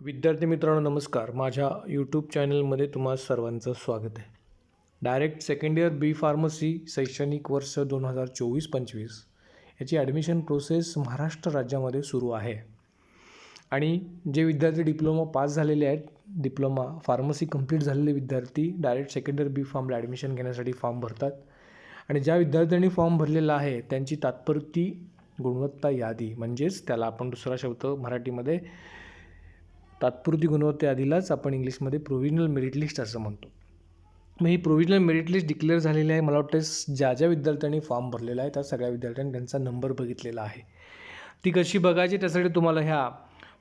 विद्यार्थी मित्रांनो नमस्कार. माझ्या यूट्यूब चॅनलमध्ये तुम्हा सर्वांचं स्वागत आहे. Direct second year B pharmacy शैक्षणिक वर्ष दोन हजार चोवीस पंचवीस याची ॲडमिशन प्रोसेस महाराष्ट्र राज्यामध्ये सुरू आहे. आणि जे विद्यार्थी डिप्लोमा पास झालेले आहेत डिप्लोमा फार्मसी कंप्लीट झालेले विद्यार्थी डायरेक्ट सेकंड इयर बी फॉर्मला ॲडमिशन घेण्यासाठी फॉर्म भरतात. आणि ज्या विद्यार्थ्यांनी फॉर्म भरलेला आहे त्यांची तात्पुरती गुणवत्ता यादी म्हणजेच त्याला आपण दुसरा शब्द मराठीमध्ये तात्पुरती गुणवत्तेआधीलाच आपण इंग्लिशमध्ये प्रोव्हिजनल मेरिट लिस्ट असं म्हणतो. मग ही प्रोव्हिजनल मेरिट लिस्ट डिक्लेअर झालेली आहे. मला वाटतं ज्या ज्या विद्यार्थ्यांनी फॉर्म भरलेला आहे त्या सगळ्या विद्यार्थ्यांनी त्यांचा नंबर बघितलेला आहे. ती कशी बघायची त्यासाठी तुम्हाला ह्या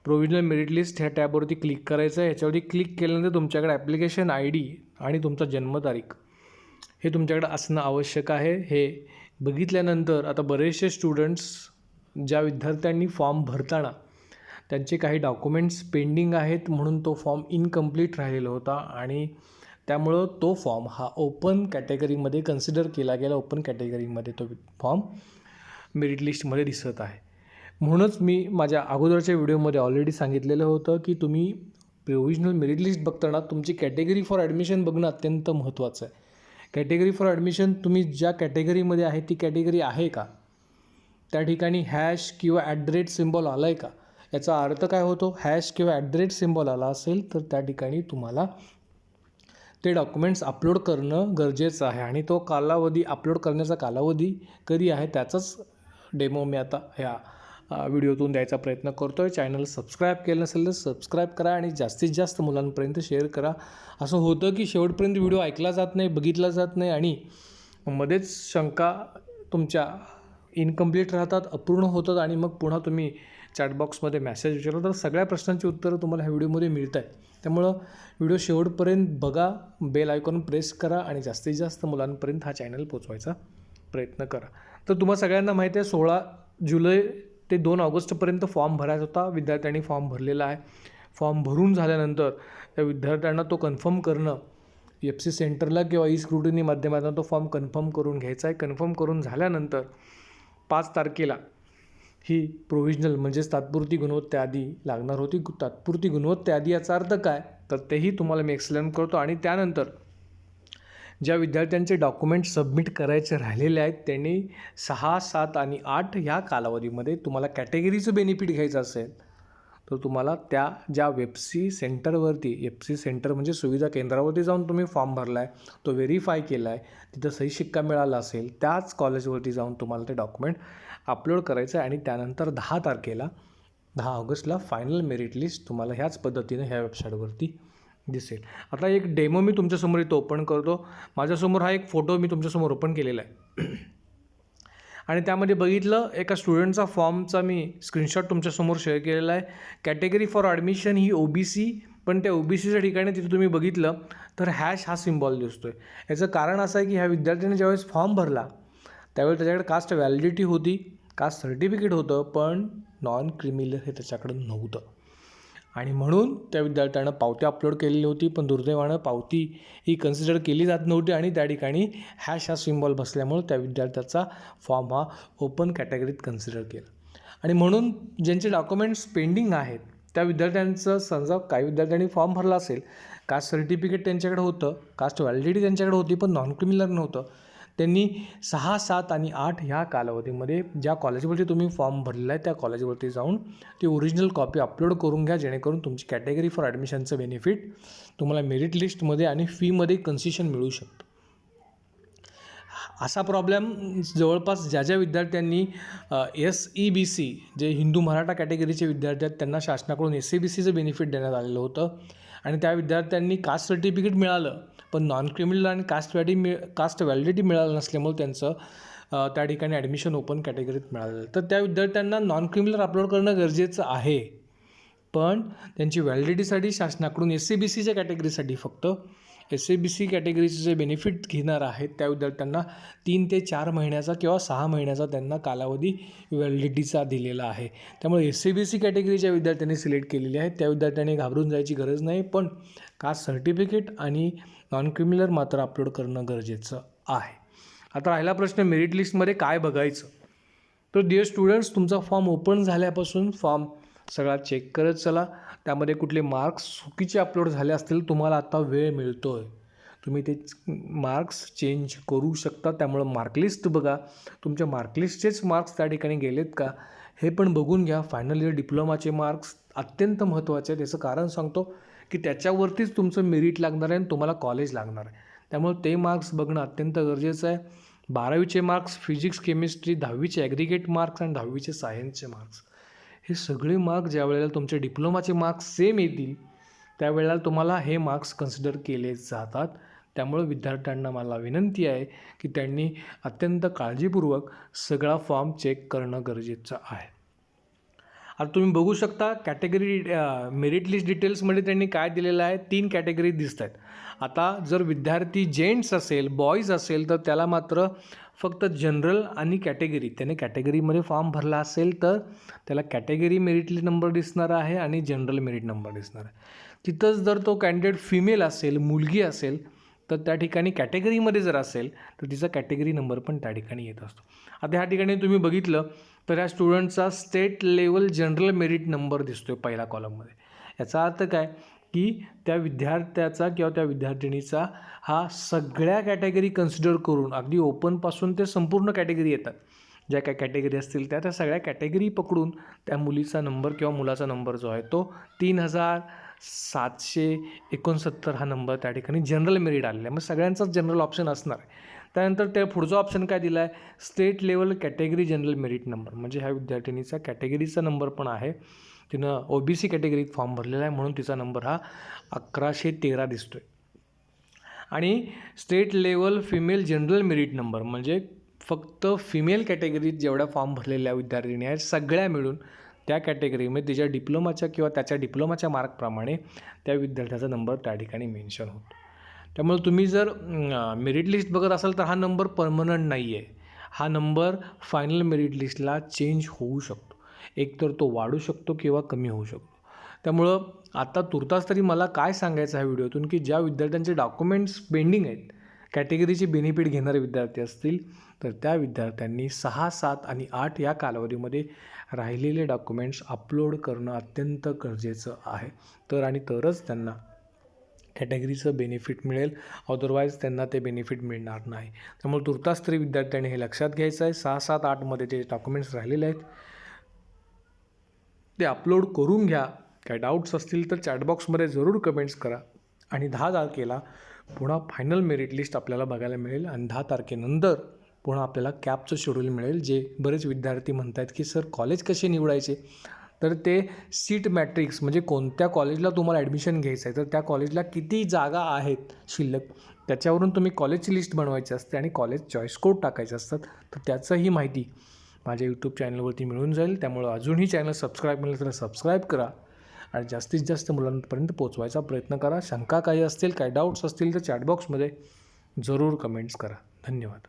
प्रोव्हिजनल मेरिट लिस्ट ह्या टॅबवरती क्लिक करायचं आहे. याच्यावरती क्लिक केल्यानंतर तुमच्याकडे ॲप्लिकेशन आय डी आणि तुमचा जन्मतारीख हे तुमच्याकडे असणं आवश्यक आहे. हे बघितल्यानंतर आता बरेचसे स्टुडंट्स ज्या विद्यार्थ्यांनी फॉर्म भरताना त्यांचे काही डॉक्युमेंट्स पेंडिंग आहेत म्हणून तो फॉर्म इनकम्प्लीट राहिलेला होता आणि त्यामुळं तो फॉर्म हा ओपन कॅटेगरीमध्ये कन्सिडर केला गेला ओपन कॅटेगरीमध्ये तो फॉर्म मेरिट लिस्टमध्ये दिसत आहे. म्हणूनच मी माझ्या अगोदरच्या व्हिडिओमध्ये ऑलरेडी सांगितलेलं होतं की तुम्ही प्रोव्हिजनल मेरिट लिस्ट बघताना तुमची कॅटेगरी फॉर ॲडमिशन बघणं अत्यंत महत्त्वाचं आहे. कॅटेगरी फॉर ॲडमिशन तुम्ही ज्या कॅटेगरीमध्ये आहे ती कॅटेगरी आहे का? त्या ठिकाणी हॅश किंवा ॲट द रेट सिम्बॉल आला आहे का? याचा अर्थ काय होतो? हॅश किंवा ॲट द रेट सिम्बॉल आला असेल तर त्या ठिकाणी तुम्हाला ते डॉक्युमेंट्स अपलोड करणं गरजेचं आहे. आणि तो कालावधी अपलोड करण्याचा कालावधी कधी आहे त्याचाच डेमो मी आता ह्या व्हिडिओतून द्यायचा प्रयत्न करतो आहे चॅनल सबस्क्राईब केलं नसेल तर सबस्क्राईब करा आणि जास्तीत जास्त मुलांपर्यंत शेअर करा. असं होतं की शेवटपर्यंत व्हिडिओ ऐकला जात नाही बघितला जात नाही आणि मध्येच शंका तुमच्या इनकम्प्लीट राहतात अपूर्ण होतात आणि मग पुन्हा तुम्ही चॅटबॉक्समध्ये मेसेज विचारला तर सगळ्या प्रश्नांची उत्तरं तुम्हाला ह्या व्हिडिओमध्ये मिळत आहेत त्यामुळं व्हिडिओ शेवटपर्यंत बघा बेल आयकॉन प्रेस करा आणि जास्तीत जास्त मुलांपर्यंत हा चॅनल पोचवायचा प्रयत्न करा. तर तुम्हाला सगळ्यांना माहिती आहे सोळा जुलै ते दोन ऑगस्टपर्यंत फॉर्म भरायचा होता. विद्यार्थ्यांनी फॉर्म भरलेला आहे. फॉर्म भरून झाल्यानंतर त्या विद्यार्थ्यांना तो कन्फर्म करणं एफ सी सेंटरला किंवा ई स्क्रुटिनी माध्यमातून तो फॉर्म कन्फर्म करून घ्यायचा आहे. कन्फर्म करून झाल्यानंतर पाच तारखेला ही प्रोव्हिजनल म्हणजेच तात्पुरती गुणवत्ता लागणार होती. तात्पुरती गुणवत्ता आधी याचा अर्थ काय? तर तेही तुम्हाला मी एक्सप्लेन करतो आणि त्यानंतर ज्या विद्यार्थ्यांचे डॉक्युमेंट सबमिट करायचे राहिलेले आहेत त्यांनी सहा सात आणि आठ ह्या कालावधीमध्ये तुम्हाला कॅटेगरीचं बेनिफिट घ्यायचं असेल. तर तुम्हाला त्या ज्या वेबसी सेंटरवरती एफ सी सेंटर म्हणजे सुविधा केंद्रावरती जाऊन तुम्ही फॉर्म भरला आहे तो व्हेरीफाय केला आहे तिथं सही शिक्का मिळाला असेल त्याच कॉलेजवरती जाऊन तुम्हाला ते डॉक्युमेंट अपलोड करायचं आहे आणि त्यानंतर दहा तारखेला दहा ऑगस्टला फायनल मेरिट लिस्ट तुम्हाला ह्याच पद्धतीनं ह्या वेबसाईटवरती दिसेल. आता एक डेमो मी तुमच्यासमोर इथं ओपन करतो. माझ्यासमोर हा एक फोटो मी तुमच्यासमोर ओपन केलेला आहे. आणि त्यामध्ये बघितलं एका स्टुडंटचा फॉर्मचा मी स्क्रीनशॉट तुमच्यासमोर शेअर केलेला आहे. कॅटेगरी फॉर ॲडमिशन ही ओ बी सी पण त्या ओ बी सीच्या ठिकाणी तिथे तुम्ही बघितलं तर हॅश हा सिम्बॉल दिसतो आहे याचं कारण असं आहे की ह्या विद्यार्थ्याने ज्यावेळेस फॉर्म भरला त्यावेळी त्याच्याकडे कास्ट व्हॅलिडिटी होती कास्ट सर्टिफिकेट होतं पण नॉन क्रिमिनल हे त्याच्याकडं नव्हतं. आणि म्हणून त्या विद्यार्थ्यानं पावती अपलोड केलेली होती पण दुर्दैवानं पावती ही कन्सिडर केली जात नव्हती आणि त्या ठिकाणी हॅश हा सिम्बॉल बसल्यामुळं त्या विद्यार्थ्याचा फॉर्म हा ओपन कॅटेगरीत कन्सिडर केला. आणि म्हणून ज्यांचे डॉक्युमेंट्स पेंडिंग आहेत त्या विद्यार्थ्यांचं समजा काही विद्यार्थ्यांनी फॉर्म भरला असेल कास्ट सर्टिफिकेट त्यांच्याकडे होतं कास्ट व्हॅलिडिटी त्यांच्याकडे होती पण नॉन क्रिमिनल नव्हतं. त्यांनी सहा सात आणि आठ ह्या कालावधीमध्ये ज्या कॉलेजवरती तुम्ही फॉर्म भरलेला आहे त्या कॉलेजवरती जाऊन ती ओरिजिनल कॉपी अपलोड करून घ्या जेणेकरून तुमची कॅटेगरी फॉर ॲडमिशनचं बेनिफिट तुम्हाला मेरिट लिस्टमध्ये आणि फीमध्ये कन्सेशन मिळू शकतं. असा प्रॉब्लेम जवळपास ज्या ज्या विद्यार्थ्यांनी एस ई बी सी जे हिंदू मराठा कॅटेगरीचे विद्यार्थी आहेत त्यांना शासनाकडून एस सी बी सीचं बेनिफिट देण्यात आलेलं होतं. आणि त्या विद्यार्थ्यांनी कास्ट सर्टिफिकेट मिळालं. पण नॉन क्रिमिनल आणि कास्ट व्हॅडी मिळ कास्ट व्हॅलिडिटी मिळालं नसल्यामुळे त्यांचं त्या ठिकाणी ॲडमिशन ओपन कॅटेगरीत मिळालं. तर त्या विद्यार्थ्यांना नॉन क्रिमिनल अपलोड करणं गरजेचं आहे. पण त्यांची व्हॅलिडिटीसाठी शासनाकडून एस सी बी सीच्या कॅटेगरीसाठी फक्त एस सी बी सी कॅटेगरीचे जे बेनिफिट घेणार आहेत. त्या विद्यार्थ्यांना तीन ते चार महिन्याचा किंवा सहा महिन्याचा त्यांना कालावधी व्हॅलिडिटीचा दिलेला आहे. त्यामुळे एस सी बी सी कॅटेगरीच्या विद्यार्थ्यांनी सिलेक्ट केलेली आहेत त्या विद्यार्थ्यांनी घाबरून जायची गरज नाही पण कास्ट सर्टिफिकेट आणि नॉन क्रिमिनल मात्र अपलोड करणं गरजेचं आहे. आता राहिला प्रश्न मेरिट लिस्टमध्ये काय बघायचं? तर डिअर स्टुडंट्स तुमचा फॉर्म ओपन झाल्यापासून फॉर्म सगळा चेक करत चला. त्यामध्ये कुठले मार्क्स चुकीचे अपलोड झाले असतील तुम्हाला आता वेळ मिळतो आहे तुम्ही ते मार्क्स चेंज करू शकता. त्यामुळं मार्कलिस्ट बघा. तुमच्या मार्कलिस्टचेच मार्क्स त्या ठिकाणी गेलेत का? हे पण बघून घ्या. फायनल इयर डिप्लोमाचे मार्क्स अत्यंत महत्त्वाचे आहेत. याचं कारण सांगतो की त्याच्यावरतीच तुमचं मेरिट लागणार आहे आणि तुम्हाला कॉलेज लागणार आहे. त्यामुळे ते मार्क्स बघणं अत्यंत गरजेचं आहे. बारावीचे मार्क्स फिजिक्स केमिस्ट्री दहावीचे ॲग्रिगेट मार्क्स आणि दहावीचे सायन्सचे मार्क्स हे सगळे मार्क्स ज्या वेळेला तुमचे डिप्लोमाचे मार्क्स सेम येतील त्यावेळेला तुम्हाला हे मार्क्स कन्सिडर केले जातात. त्यामुळं विद्यार्थ्यांना मला विनंती आहे की त्यांनी अत्यंत काळजीपूर्वक सगळा फॉर्म चेक करणं गरजेचं आहे. आता तुम्ही बघू शकता कॅटेगरी मेरिट लिस्ट डिटेल्समध्ये त्यांनी काय दिलेलं आहे? तीन कॅटेगरी दिसत आहेत आता जर विद्यार्थी जेंट्स असेल बॉईज असेल तर त्याला मात्र फक्त जनरल आणि कॅटेगरी. त्याने कॅटेगरीमध्ये फॉर्म भरला असेल तर त्याला कॅटेगरी मेरिटली नंबर दिसणार आहे आणि जनरल मेरिट नंबर दिसणार आहे. तिथंच जर तो कॅन्डिडेट फिमेल असेल मुलगी असेल तर त्या ठिकाणी कॅटेगरीमध्ये जर असेल तर तिचा कॅटेगरी नंबर पण त्या ठिकाणी येत असतो. आता ह्या ठिकाणी तुम्ही बघितलं तर ह्या स्टुडंटचा state level general merit number दिसतो आहे पहिल्या कॉलममध्ये याचा अर्थ काय? की त्या विद्यार्थ्याचा किंवा त्या विद्यार्थिनीचा हा सगळ्या कॅटेगरी कन्सिडर करून अगदी ओपनपासून ते संपूर्ण कॅटेगरी येतात. ज्या काय कॅटेगरी असतील त्या त्या सगळ्या कॅटेगरी पकडून त्या मुलीचा नंबर किंवा मुलाचा नंबर जो आहे तो तीन हजार सातशे एकोणसत्तर हा नंबर त्या ठिकाणी जनरल मेरिट आलेला आहे. मग सगळ्यांचाच जनरल ऑप्शन असणार आहे. त्यानंतर त्या पुढचा ऑप्शन काय दिला आहे state level category general merit number. म्हणजे ह्या विद्यार्थिनीचा कॅटेगरीचा नंबर पण आहे. तिनं ओ बी सी कॅटेगरीत फॉर्म भरलेला आहे म्हणून तिचा नंबर हा अकराशे तेरा दिसतो आहे आणि state level female general merit number म्हणजे फक्त फिमेल कॅटेगरीत जेवढ्या फॉर्म भरलेल्या विद्यार्थिनी आहेत सगळ्या मिळून त्या कॅटेगरीमध्ये तिच्या डिप्लोमाच्या किंवा त्याच्या डिप्लोमाच्या मार्कप्रमाणे त्या विद्यार्थ्याचा नंबर त्या ठिकाणी मेन्शन होतो. त्यामुळे तुम्ही जर मेरिट लिस्ट बघत असाल तर हा नंबर परमनंट नाही आहे हा नंबर फायनल मेरिट लिस्टला चेंज होऊ शकतो. एकतर तो वाढू शकतो किंवा कमी होऊ शकतो. त्यामुळं आता तुर्तास तरी मला काय सांगायचं आहे व्हिडिओतून की ज्या विद्यार्थ्यांचे डॉक्युमेंट्स पेंडिंग आहेत कॅटेगरीचे बेनिफिट घेणारे विद्यार्थी असतील तर त्या विद्यार्थ्यांनी सहा सात आणि आठ या कालावधीमध्ये राहिलेले डॉक्युमेंट्स अपलोड करणं अत्यंत गरजेचं आहे. तर आणि तरच त्यांना कॅटेगरीचं बेनिफिट मिळेल अदरवाईज त्यांना ते बेनिफिट मिळणार नाही. त्यामुळे तुर्तास तरी विद्यार्थ्यांनी हे लक्षात घ्यायचं आहे. सहा सात आठमध्ये जे डॉक्युमेंट्स राहिलेले आहेत ते अपलोड करून घ्या. काय डाऊट्स असतील तर चॅटबॉक्समध्ये जरूर कमेंट्स करा. आणि दहा तारखेला पुन्हा फायनल मेरिट लिस्ट आपल्याला बघायला मिळेल आणि दहा तारखेनंतर पुन्हा आपल्याला कॅबचं शेड्यूल मिळेल जे बरेच विद्यार्थी म्हणत आहेत की सर कॉलेज कसे निवडायचे? तर ते सीट मॅट्रिक्स म्हणजे कोणत्या कॉलेजला तुम्हाला ॲडमिशन घ्यायचं आहे तर त्या कॉलेजला किती जागा आहेत शिल्लक त्याच्यावरून तुम्ही कॉलेजची लिस्ट बनवायची असते आणि कॉलेज चॉईस कोड टाकायचे असतात. तर त्याचंही माहिती माझ्या यूट्यूब चॅनलवरती मिळून जाईल. त्यामुळं अजूनही चॅनल सबस्क्राईब मिळेल तर सबस्क्राईब करा आणि जास्तीत जास्त मुलांपर्यंत पोचवायचा प्रयत्न करा. शंका काही असतील काही डाऊट्स असतील तर चॅटबॉक्समध्ये जरूर कमेंट्स करा. धन्यवाद.